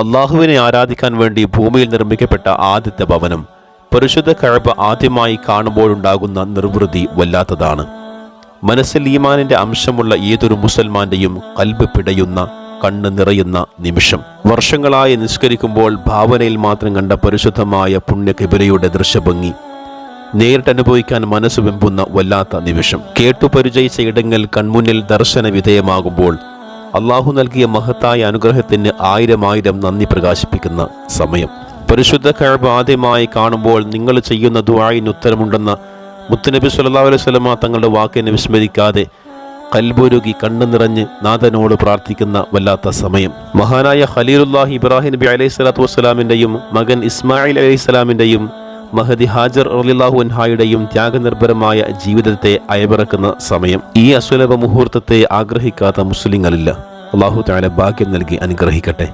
അള്ളാഹുവിനെ ആരാധിക്കാൻ വേണ്ടി ഭൂമിയിൽ നിർമ്മിക്കപ്പെട്ട ആദ്യത്തെ ഭവനം പരിശുദ്ധ കഴപ്പ് ആദ്യമായി കാണുമ്പോഴുണ്ടാകുന്ന നിർവൃതി വല്ലാത്തതാണ്. മനസ്സിൽ ഈമാനിന്റെ അംശമുള്ള ഏതൊരു മുസൽമാന്റെയും കൽബ് പിടയുന്ന കണ്ണ് നിറയുന്ന നിമിഷം. വർഷങ്ങളായി നിഷ്കരിക്കുമ്പോൾ ഭാവനയിൽ മാത്രം കണ്ട പരിശുദ്ധമായ പുണ്യകിബിലയുടെ ദൃശ്യഭംഗി. നേരിട്ട് അനുഭവിക്കാൻ മനസ്സ് വെമ്പുന്ന വല്ലാത്ത നിമിഷം. കേട്ടു പരിചയിച്ച ഇടങ്ങൾ കൺമുന്നിൽ ദർശന വിധേയമാകുമ്പോൾ അള്ളാഹു നൽകിയ മഹത്തായ അനുഗ്രഹത്തിന് ആയിരം ആയിരം നന്ദി പ്രകാശിപ്പിക്കുന്ന സമയം. പരിശുദ്ധ കഴിവ് ആദ്യമായി കാണുമ്പോൾ നിങ്ങൾ ചെയ്യുന്ന ദുവായിന് ഉത്തരമുണ്ടെന്ന മുത്തുനബി സല്ലല്ലാഹു അലൈഹി സ്വലമ തങ്ങളുടെ വാക്കിനെ വിസ്മരിക്കാതെ കൽബുരുകി കണ്ണു നിറഞ്ഞ് നാഥനോട് പ്രാർത്ഥിക്കുന്ന വല്ലാത്ത സമയം. മഹാനായ ഖലീലുല്ലാഹി ഇബ്രാഹിം നബി അലൈഹി സ്വലാത്തു വസ്സലാമിന്റെയും മകൻ ഇസ്മായിൽ അലൈഹി സ്വലാമിന്റെയും മഹദി ഹാജർ റളില്ലാഹു അൻഹായുടെയും ത്യാഗനിർഭരമായ ജീവിതത്തെ അയവിറക്കുന്ന സമയം. ഈ അസുലഭ മുഹൂർത്തത്തെ ആഗ്രഹിക്കാത്ത മുസ്ലിങ്ങളില്ല. അള്ളാഹു താല ഭാഗ്യം നൽകി അനുഗ്രഹിക്കട്ടെ.